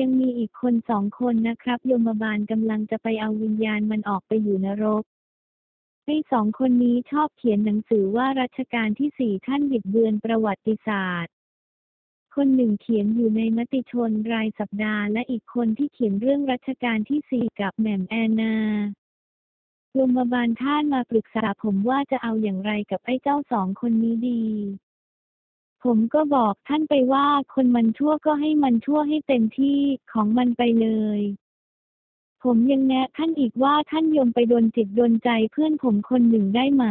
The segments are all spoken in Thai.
ยังมีอีกคนสองคนนะครับ โยมบาลกำลังจะไปเอาวิญญาณมันออกไปอยู่นรกไอ้สองคนนี้ชอบเขียนหนังสือว่ารัชกาลที่สี่ท่านบิดเบือนประวัติศาสตร์ คนหนึ่งเขียนอยู่ในมติชนรายสัปดาห์และอีกคนที่เขียนเรื่องรัชกาลที่สี่กับแหม่มแอนนาโยมบาลท่านมาปรึกษาผมว่าจะเอาอย่างไรกับไอ้เจ้าสองคนนี้ดี ผมก็บอกท่านไปว่าคนมันชั่วก็ให้มันชั่วให้เต็มที่ของมันไปเลย ผมยังแนะท่านอีกว่าท่านยมไปโดนจิตโดนใจเพื่อนผมคนหนึ่งได้ไหม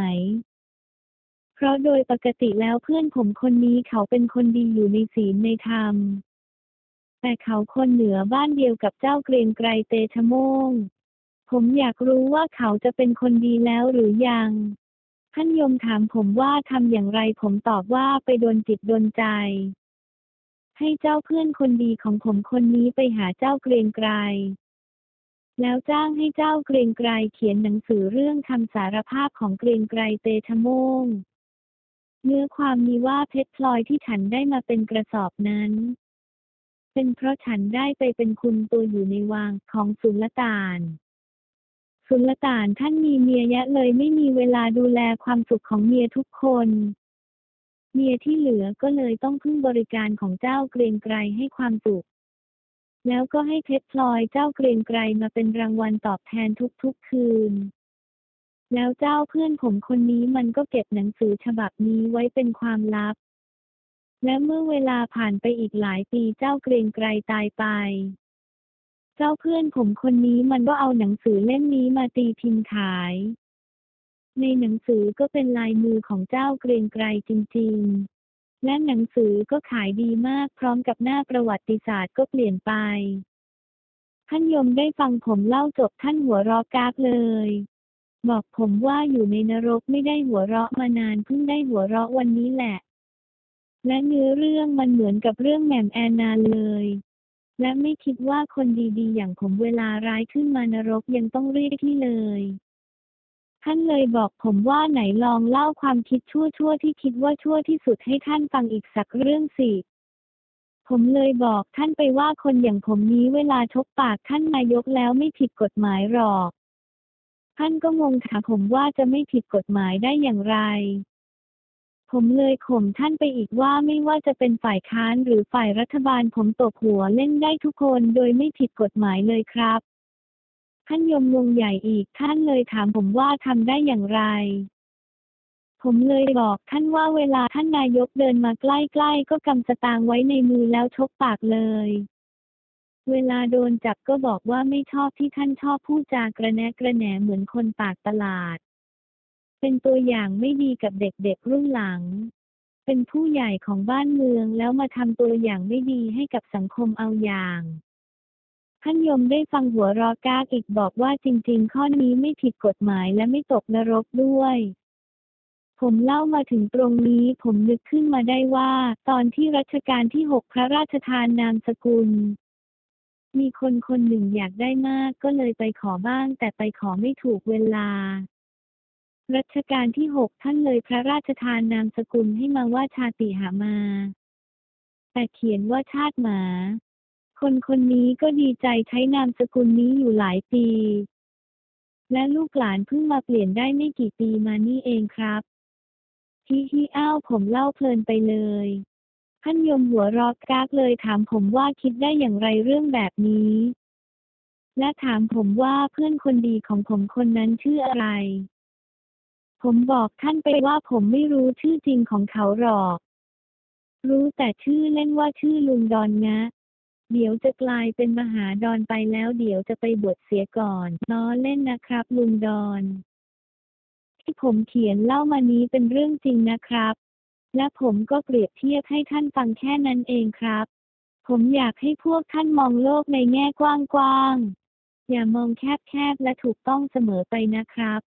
เพราะโดยปกติแล้วเพื่อนผมคนนี้เขาเป็นคนดีอยู่ในศีลในธรรม แต่เขาคนเหนือบ้านเดียวกับเจ้าเกรียงไกรเตชะโมง ผมอยากรู้ว่าเขาจะเป็นคนดีแล้วหรือยัง ท่านยมถามผมว่าทำอย่างไรผมตอบว่าไปโดนจิตโดนใจ ให้เจ้าเพื่อนคนดีของผมคนนี้ไปหาเจ้าเกรงไกรแล้วจ้างให้เจ้าเกรงไกรเขียนหนังสือเรื่องคำสารภาพของเกรงไกรเตชะโมงเนื้อความมีว่าเพชรพลอยที่ฉันได้มาเป็นกระสอบนั้น เป็นเพราะฉันได้ไปเป็นคุณตัวอยู่ในวังของสุลต่าน สุลต่านท่านมีเมียเยอะเลยไม่มีเวลาดูแลความสุขของเมียทุกคน เมียที่เหลือก็เลยต้องพึ่งบริการของเจ้าเกรงไกรให้ความสุข แล้วก็ให้เพชรพลอยเจ้าเกรงไกรมาเป็นรางวัลตอบแทนทุกๆคืน แล้วเจ้าเพื่อนผมคนนี้มันก็เก็บหนังสือฉบับนี้ไว้เป็นความลับ และเมื่อเวลาผ่านไปอีกหลายปีเจ้าเกรงไกรตายไป เจ้าเพื่อนผมคนนี้มันก็เอาหนังสือเล่มนี้มาตีพิมพ์ขาย ในหนังสือก็เป็นลายมือของเจ้าเกรียงไกรจริง ๆ และหนังสือก็ขายดีมากพร้อมกับหน้าประวัติศาสตร์ก็เปลี่ยนไป ท่านยมได้ฟังผมเล่าจบท่านหัวเราะกากเลย บอกผมว่าอยู่ในนรกไม่ได้หัวเราะมานานเพิ่งได้หัวเราะวันนี้แหละ และเนื้อเรื่องมันเหมือนกับเรื่องแหม่มแอนนาเลย และไม่คิดว่าคนดีๆ อย่างผมเวลาร้ายขึ้นมานรกยังต้องเรียกที่เลย ท่านเลยบอกผมว่าไหนลองเล่าความคิดชั่วๆที่คิดว่าชั่วที่สุดให้ท่านฟังอีกสักเรื่องสิผมเลยบอกท่านไปว่าคนอย่างผมนี้เวลาชกปากท่านนายกแล้วไม่ผิดกฎหมายหรอก ท่านก็งงถามผมว่าจะไม่ผิดกฎหมายได้อย่างไร ผมเลยข่มท่านไปอีกว่าไม่ว่าจะเป็นฝ่ายค้านหรือฝ่ายรัฐบาลผมตบหัวเล่นได้ทุกคนโดยไม่ผิดกฎหมายเลยครับ ท่านยมงงใหญ่อีกท่านเลยถามผมว่าทำได้อย่างไร ผมเลยบอกท่านว่าเวลาท่านนายกเดินมาใกล้ๆก็กำสตางไว้ในมือแล้วชกปากเลยเวลาโดนจับก็บอกว่าไม่ชอบที่ท่านชอบพูดจากระแนะกระแหนเหมือนคนปากตลาด เป็นตัวอย่างไม่ดีกับเด็กๆรุ่นหลัง เป็นผู้ใหญ่ของบ้านเมืองแล้วมาทำตัวอย่างไม่ดีให้กับสังคมเอาอย่างท่านยมได้ฟังหัวรอกากอีกบอกว่าจริงๆ ข้อนี้ไม่ผิดกฎหมายและไม่ตกนรกด้วย ผมเล่ามาถึงตรงนี้ผมนึกขึ้นมาได้ว่า ตอนที่รัชกาลที่หกพระราชทานนามสกุล มีคนคนหนึ่งอยากได้มากก็เลยไปขอบ้างแต่ไปขอไม่ถูกเวลา รัชกาลที่หกท่านเลยพระราชทานนามสกุลให้มาว่าชาติหามา แต่เขียนว่าชาติหมา คนคนนี้ก็ดีใจใช้นามสกุลนี้อยู่หลายปี และลูกหลานเพิ่งมาเปลี่ยนได้ไม่กี่ปีมานี่เองครับฮิฮิอ้าวผมเล่าเพลินไปเลยท่านยมหัวรอกกากเลยถามผมว่าคิดได้อย่างไรเรื่องแบบนี้ และถามผมว่าเพื่อนคนดีของผมคนนั้นชื่ออะไร ผมบอกท่านไปว่าผมไม่รู้ชื่อจริงของเขาหรอก รู้แต่ชื่อเล่นว่าชื่อลุงดอนงะ เดี๋ยวจะกลายเป็นมหาดอนไปแล้วเดี๋ยวจะไปบวชเสียก่อนล้อเล่นนะครับ ลุงดอน ที่ผมเขียนเล่ามานี้เป็นเรื่องจริงนะครับ และผมก็เปรียบเทียบให้ท่านฟังแค่นั้นเองครับ ผมอยากให้พวกท่านมองโลกในแง่กว้างๆ อย่ามองแคบๆ และถูกต้องเสมอไปนะครับ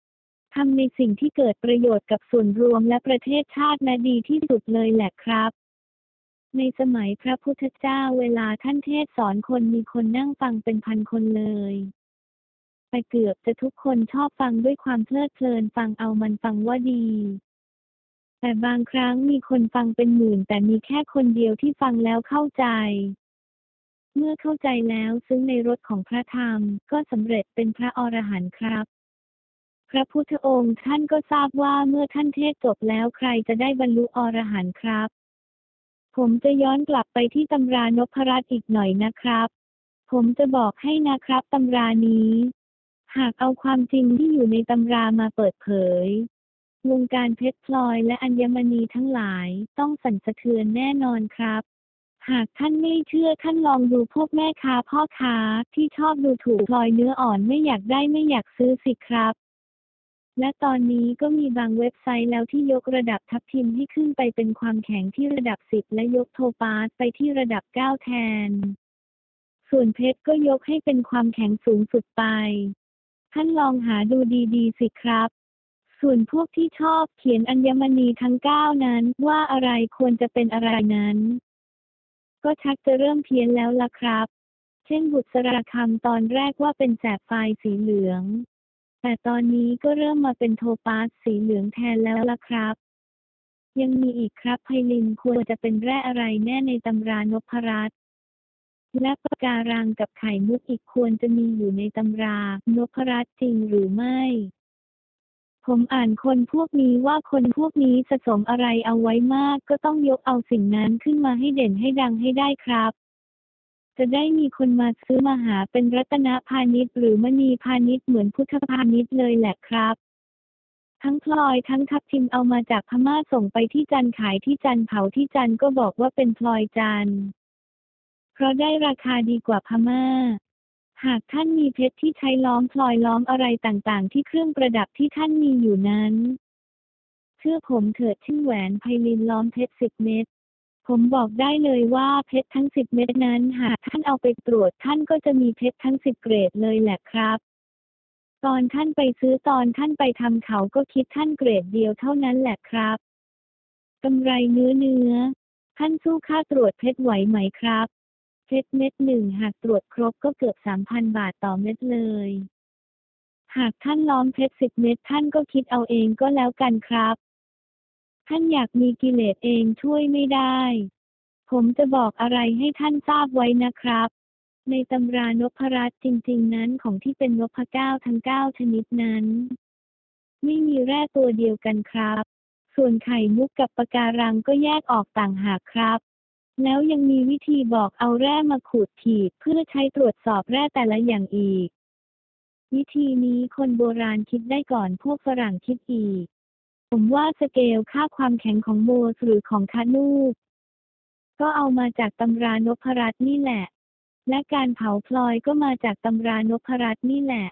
ทำในสิ่งที่เกิดประโยชน์กับส่วนรวมและประเทศชาตินะดีที่สุดเลยแหละครับในสมัยพระพุทธเจ้าเวลาท่านเทศสอนคนมีคนนั่งฟังเป็นพันคนเลยแต่เกือบจะทุกคนชอบฟังด้วยความเพลิดเพลินฟังเอามันฟังว่าดี แต่บางครั้งมีคนฟังเป็นหมื่น แต่มีแค่คนเดียวที่ฟังแล้วเข้าใจ เมื่อเข้าใจแล้วซึ่งในรถของพระธรรมก็สำเร็จเป็นพระอรหันต์ครับ พระพุทธองค์ท่านก็ทราบว่าเมื่อท่านเทศจบแล้วใครจะได้บรรลุอรหันต์ครับ ผมจะย้อนกลับไปที่ตำรานพรัตน์อีกหน่อยนะครับ ผมจะบอกให้นะครับตำรานี้ หากเอาความจริงที่อยู่ในตำรามาเปิดเผยวงการเพชรพลอยและอัญมณีทั้งหลายต้องสั่นสะเทือนแน่นอนครับ หากท่านไม่เชื่อท่านลองดูพวกแม่ค้าพ่อค้าที่ชอบดูถูกพลอยเนื้ออ่อนไม่อยากได้ไม่อยากซื้อสิครับ และตอนนี้ก็มีบางเว็บไซต์แล้วที่ยกระดับทับทิมให้ขึ้นไปเป็นความแข็งที่ระดับ 10 และยกโทปาสไปที่ระดับ 9 แทน ส่วนเพชรก็ยกให้เป็นความแข็งสูงสุดไป ท่านลองหาดูดีๆ สิครับ ส่วนพวกที่ชอบเขียนอัญมณีทั้งเก้านั้นว่าอะไรควรจะเป็นอะไรนั้น ก็ชักจะเริ่มเพี้ยนแล้วล่ะครับ เช่นบุตรสราคำตอนแรกว่าเป็นแสบไฟสีเหลือง แต่ตอนนี้ก็เริ่มมาเป็นโทปาสสีเหลืองแทนแล้วล่ะครับ ยังมีอีกครับไพลินควรจะเป็นแร่อะไรแน่ในตำรานพรัตน์และปะการังกับไข่มุกอีกควรจะมีอยู่ในตำรานพรัตน์จริงหรือไม่ ผมอ่านคนพวกนี้ว่าคนพวกนี้สะสมอะไรเอาไว้มาก ก็ต้องยกเอาสิ่งนั้นขึ้นมาให้เด่นให้ดังให้ได้ครับ จะได้มีคนมาซื้อมาหาเป็นรัตนพาณิชย์หรือมณีพาณิชย์เหมือนพุทธพาณิชย์เลยแหละครับ ทั้งพลอยทั้งทับทิมเอามาจากพม่าส่งไปที่จันขายที่จันเผาที่จันก็บอกว่าเป็นพลอยจันเพราะได้ราคาดีกว่าพม่า หากท่านมีเพชรที่ใช้ล้อมพลอยล้อมอะไรต่างๆ ที่เครื่องประดับที่ท่านมีอยู่นั้น เชื่อผมเถิดชื่อแหวนไพลินล้อมเพชรสิบเม็ด ผมบอกได้เลยว่าเพชรทั้งสิบเม็ดนั้นหากท่านเอาไปตรวจท่านก็จะมีเพชรทั้งสิบเกรดเลยแหละครับ ตอนท่านไปซื้อตอนท่านไปทำเขาก็คิดท่านเกรดเดียวเท่านั้นแหละครับกำไรเนื้อเนื้อ ท่านสู้ค่าตรวจเพชรไหวไหมครับ เพชรเม็ดหนึ่งหากตรวจครบก็เกือบสามพันบาทต่อเม็ดเลย หากท่านล้อมเพชรสิบเม็ดท่านก็คิดเอาเองก็แล้วกันครับ ท่านอยากมีกิเลสเองช่วยไม่ได้ ผมจะบอกอะไรให้ท่านทราบไว้นะครับ ในตำรานพรัตน์จริง ๆ นั้นของที่เป็นนพเก้าทั้งเก้าชนิดนั้น ไม่มีแร่ตัวเดียวกันครับ ส่วนไข่มุกกับปะการังก็แยกออกต่างหากครับแล้วยังมีวิธีบอกเอาแร่มาขูดขีดเพื่อใช้ตรวจสอบแร่แต่ละอย่างอีก วิธีนี้คนโบราณคิดได้ก่อนพวกฝรั่งคิดอีก ผมว่าสเกลค่าความแข็งของโมสหรือของคานูกก็เอามาจากตำรานพรัตน์นี่แหละ และการเผาพลอยก็มาจากตำรานพรัตน์นี่แหละ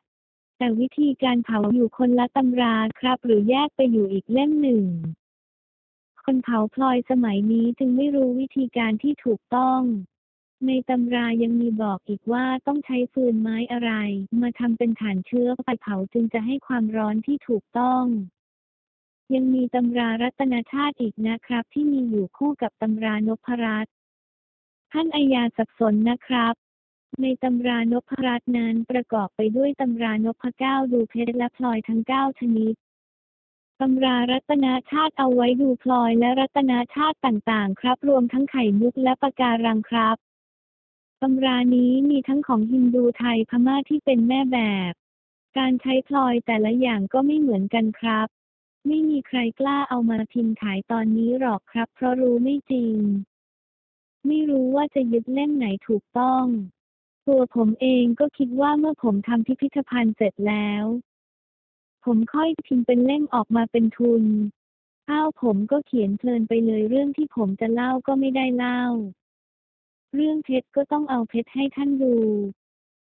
แต่วิธีการเผาอยู่คนละตำราครับ หรือแยกไปอยู่อีกเล่มหนึ่ง คนเผาพลอยสมัยนี้จึงไม่รู้วิธีการที่ถูกต้อง ในตำรายังมีบอกอีกว่าต้องใช้ฟืนไม้อะไร มาทำเป็นฐานเชื้อไฟเผาจึงจะให้ความร้อนที่ถูกต้อง ยังมีตำรารัตนชาติอีกนะครับ ที่มีอยู่คู่กับตำรานพรัตน์ท่านอายาสับสนนะครับ ในตำรานพรัตน์นั้นประกอบไปด้วยตำรานพเก้าดูเพชรและพลอยทั้งเก้าชนิดตำรารัตนาชาติเอาไว้ดูพลอยและรัตนาชาติต่างๆ ครับ รวมทั้งไข่มุกและปะการังครับตำรานี้มีทั้งของฮินดูไทยพม่าที่เป็นแม่แบบ การใช้พลอยแต่ละอย่างก็ไม่เหมือนกันครับ ไม่มีใครกล้าเอามาพิมพ์ขายตอนนี้หรอกครับ เพราะรู้ไม่จริง ไม่รู้ว่าจะยึดเล่มไหนถูกต้อง ตัวผมเองก็คิดว่าเมื่อผมทำพิพิธภัณฑ์เสร็จแล้ว ผมค่อยพิมพ์เป็นเล่มออกมาเป็นทุนอ้าวผมก็เขียนเพลินไปเลยเรื่องที่ผมจะเล่าก็ไม่ได้เล่า เรื่องเพชรก็ต้องเอาเพชรให้ท่านดู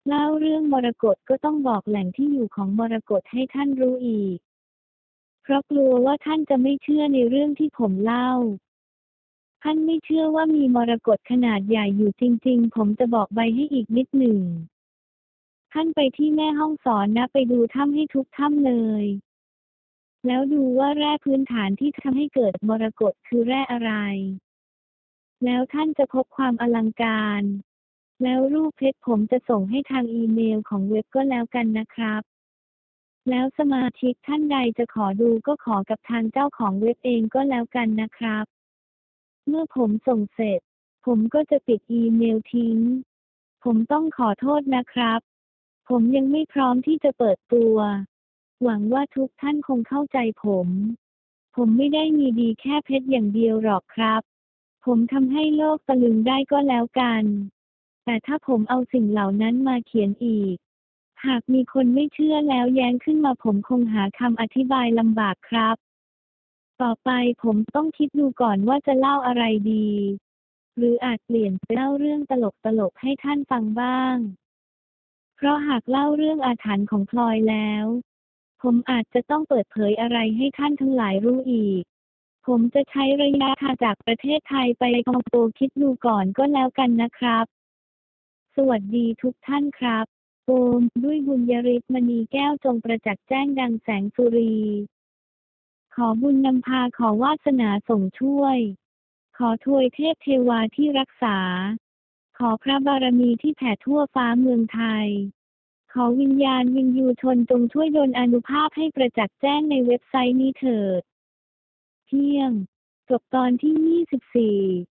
เล่าเรื่องมรกตก็ต้องบอกแหล่งที่อยู่ของมรกตให้ท่านรู้อีก เพราะกลัวว่าท่านจะไม่เชื่อในเรื่องที่ผมเล่า ท่านไม่เชื่อว่ามีมรกตขนาดใหญ่อยู่จริง ๆ ผมจะบอกใบให้อีกนิดหนึ่ง ท่านไปที่แม่ห้องสอนนะ ไปดูถ้ำให้ทุกถ้ำเลย แล้วดูว่าแร่พื้นฐานที่ทำให้เกิดมรกตคือแร่อะไร แล้วท่านจะพบความอลังการ แล้วรูปเพชรผมจะส่งให้ทางอีเมลของเว็บก็แล้วกันนะครับ แล้วสมาชิกท่านใดจะขอดูก็ขอกับทางเจ้าของเว็บเองก็แล้วกันนะครับ เมื่อผมส่งเสร็จ ผมก็จะปิดอีเมลทิ้ง ผมต้องขอโทษนะครับ ผมยังไม่พร้อมที่จะเปิดตัว หวังว่าทุกท่านคงเข้าใจผม ผมไม่ได้มีดีแค่เพชรอย่างเดียวหรอกครับ ผมทำให้โลกตะลึงได้ก็แล้วกัน แต่ถ้าผมเอาสิ่งเหล่านั้นมาเขียนอีก หากมีคนไม่เชื่อแล้วแย้งขึ้นมาผมคงหาคำอธิบายลำบากครับ ต่อไปผมต้องคิดดูก่อนว่าจะเล่าอะไรดี หรืออาจเปลี่ยนไปเล่าเรื่องตลกๆให้ท่านฟังบ้าง เพราะหากเล่าเรื่องอาถรรพ์ของพลอยแล้ว ผมอาจจะต้องเปิดเผยอะไรให้ท่านทั้งหลายรู้อีก ผมจะใช้ระยะทางจากประเทศไทยไปคองโกคิดดูก่อนก็แล้วกันนะครับ สวัสดีทุกท่านครับ โอมด้วยบุญยริศมณีแก้วจงประจักษ์แจ้งดังแสงสุรี ขอบุญนำพาขอวาสนาส่งช่วย ขอถวยเทพเทวาที่รักษา ขอพระบารมีที่แผ่ทั่วฟ้าเมืองไทย ขอวิญญาณวินยูชนจงช่วยดลอนุภาพให้ประจักษ์แจ้งในเว็บไซต์นี้เถิด เที่ยง จบตอนที่ 24